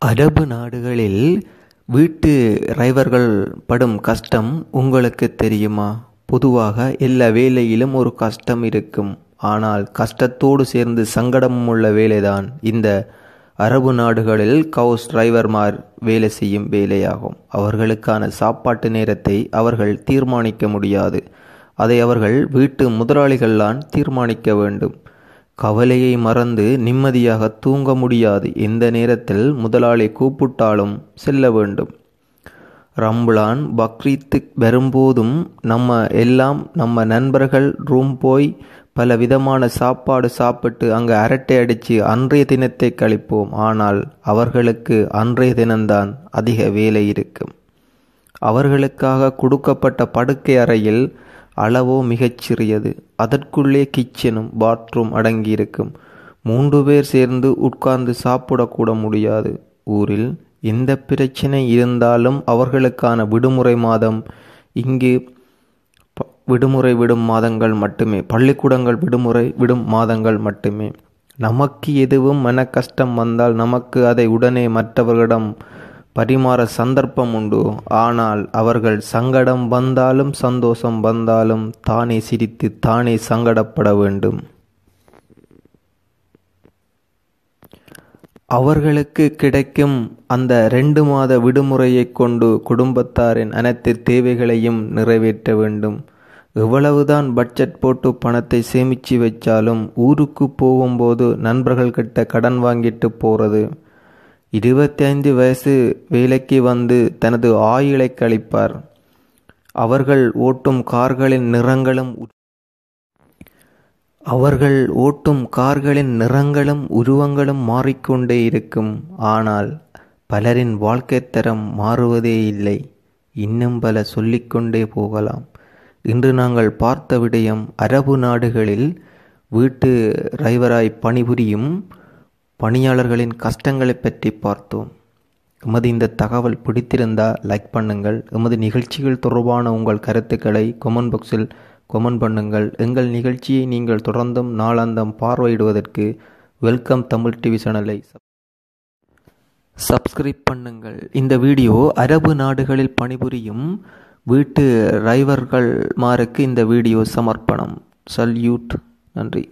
அரபு நாடுகளில் வீட்டு டிரைவர்கள் படும் கஷ்டம் உங்களுக்கு தெரியுமா? பொதுவாக எல்லா வேலையிலும் ஒரு கஷ்டம் இருக்கும். ஆனால் கஷ்டத்தோடு சேர்ந்து சங்கடமும் உள்ள வேலைதான். இந்த அரபு நாடுகளில் கவுஸ் டிரைவர்மார் வேலை செய்யும் வேலையாகும். அவர்களுக்கான சாப்பாட்டு நேரத்தை அவர்கள் தீர்மானிக்க முடியாது. அதை அவர்கள் வீட்டு முதலாளிகள்தான் தீர்மானிக்க வேண்டும். கவலையை மறந்து நிம்மதியாக தூங்க முடியாது. எந்த நேரத்தில் முதலாளி கூப்பிட்டாலும் செல்ல வேண்டும். ரம்புலான் பக்ரீத்து வரும்போதும் நம்ம எல்லாம் நம்ம நண்பர்கள் ரூம் போய் பல விதமான சாப்பாடு சாப்பிட்டு அங்கே அரட்டை அடித்து அன்றைய தினத்தை கழிப்போம். ஆனால் அவர்களுக்கு அன்றைய தினம்தான் அதிக வேலை இருக்கும். அவர்களுக்காக கொடுக்கப்பட்ட படுக்கை அறையில் அளவோ மிகச் சிறியது அதற்குள்ளே கிச்சனும் பாத்ரூம் அடங்கியிருக்கும். மூன்று பேர் சேர்ந்து உட்கார்ந்து சாப்பிடக்கூட முடியாது. ஊரில் எந்த பிரச்சனை இருந்தாலும் அவர்களுக்கான விடுமுறை மாதம் இங்கு விடுமுறை விடும் மாதங்கள் மட்டுமே. பள்ளிக்கூடங்கள் விடுமுறை விடும் மாதங்கள் மட்டுமே. நமக்கு எதுவும் மன கஷ்டம் வந்தால் நமக்கு அதை உடனே மற்றவர்களிடம் பரிமாற சந்தர்ப்பம் உண்டு. ஆனால் அவர்கள் சங்கடம் வந்தாலும் சந்தோஷம் வந்தாலும் தானே சிரித்து தானே சங்கடப்பட வேண்டும். அவர்களுக்கு கிடைக்கும் அந்த ரெண்டு மாத விடுமுறையை கொண்டு குடும்பத்தாரின் அனைத்து தேவைகளையும் நிறைவேற்ற வேண்டும். எவ்வளவுதான் பட்ஜெட் போட்டு பணத்தை சேமிச்சு வச்சாலும் ஊருக்கு போகும்போது நண்பர்கள் கிட்ட கடன் வாங்கிட்டு போறது இருபத்தைந்து வயசு வேலைக்கு வந்து தனது ஆயுளை கழிப்பார். அவர்கள் ஓட்டும் கார்களின் நிறங்களும் அவர்கள் ஓட்டும் கார்களின் நிறங்களும் உருவங்களும் மாறிக்கொண்டே இருக்கும். ஆனால் பலரின் வாழ்க்கை தரம் மாறுவதே இல்லை. இன்னும் பல சொல்லிக்கொண்டே போகலாம். இன்று நாங்கள் பார்த்த விடயம் அரபு நாடுகளில் வீட்டு டிரைவராய் பணிபுரியும் பணியாளர்களின் கஷ்டங்களை பற்றி பார்த்தோம். எமது இந்த தகவல் பிடித்திருந்தால் லைக் பண்ணுங்கள். எமது நிகழ்ச்சிகள் தொடர்பான உங்கள் கருத்துக்களை கொமெண்ட் பாக்ஸில் கொமெண்ட் பண்ணுங்கள். எங்கள் நிகழ்ச்சியை நீங்கள் தொடர்ந்தும் நாளாந்தம் பார்வையிடுவதற்கு வெல்கம் தமிழ் டிவி சேனலை சப்ஸ்கிரைப் பண்ணுங்கள். இந்த வீடியோ அரபு நாடுகளில் பணிபுரியும் வீட்டு டிரைவர்கள் மாருக்கு இந்த வீடியோ சமர்ப்பணம். சல்யூட் நன்றி.